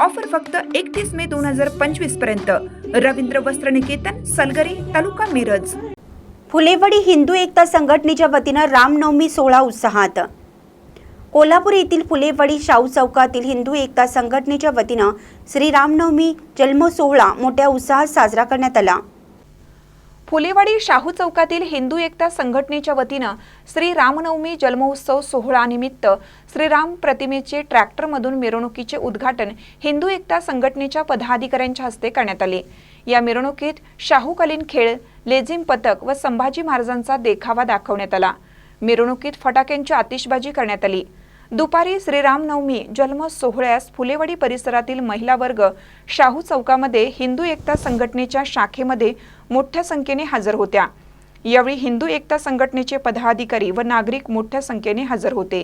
Offer फक्त एकतीस मे दोन हजार पंचवीसपर्यंत. रवींद्र वस्त्र निकेतन सलगरे तालुका मिरज. फुलेवाडी हिंदू एकता संघटनेच्या वतीनं रामनवमी सोहळा उत्साहात. कोल्हापूर येथील फुलेवाडी शाहू चौकातील हिंदू एकता संघटनेच्या वतीनं श्री रामनवमी जन्मसोहळा मोठ्या उत्साहात साजरा करण्यात आला. फुलेवाडी शाहू चौकातील हिंदू एकता संघटनेच्या वतीनं श्री रामनवमी जन्मोत्सव सोहळानिमित्त श्रीराम प्रतिमेचे ट्रॅक्टरमधून मिरवणुकीचे उद्घाटन हिंदू एकता संघटनेच्या पदाधिकाऱ्यांच्या हस्ते करण्यात आले. या मिरवणुकीत शाहूकालीन खेळ लेझिम पथक व संभाजी महाराजांचा देखावा दाखवण्यात आला. मिरवणुकीत फटाक्यांची आतिषबाजी करण्यात आली. दुपारी श्रीरामनवमी जन्म सोहळ्यास फुलेवाडी परिसरातील महिला वर्ग शाहू चौकामध्ये हिंदू एकता संघटनेच्या शाखेमध्ये मोठ्या संख्येने हजर होत्या. यावेळी हिंदू एकता संघटनेचे पदाधिकारी व नागरिक मोठ्या संख्येने हजर होते.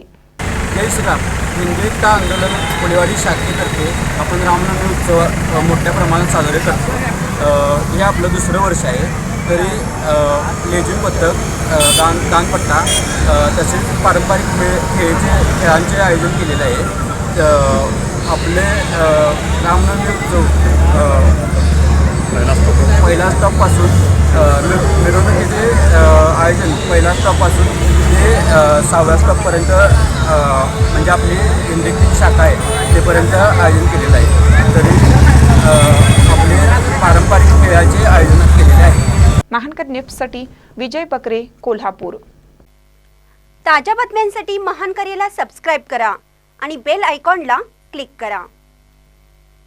जय श्रीराम. हिंदू एकता आंदोलन फुलेवाडी शाखेतर्फे आपण रामनवमी उत्सव मोठ्या प्रमाणात साजरे करतो. हे आपलं दुसरं वर्ष आहे. तरी लेझिम पथक दान दानपट्टा तसेच पारंपरिक खेळ खेळचे खेळांचे आयोजन केलेलं आहे आपले रामनवमी उत्सव अ, पहिला स्टॉपपासून मिरवणुकीचे आयोजन पहिला स्टॉपपासून ते सहाव्या स्टॉपपर्यंत म्हणजे आपली इंडिकची शाखा आहे तेपर्यंत आयोजन केलेलं आहे. तरी आपले पारंपरिक खेळाचे आयोजन महानकर निफ्टसाठी विजय बकरे कोल्हापूर. ताज्या बातम्यांसाठी महानकरेला सबस्क्राईब करा आणि बेल आयकॉनला क्लिक करा.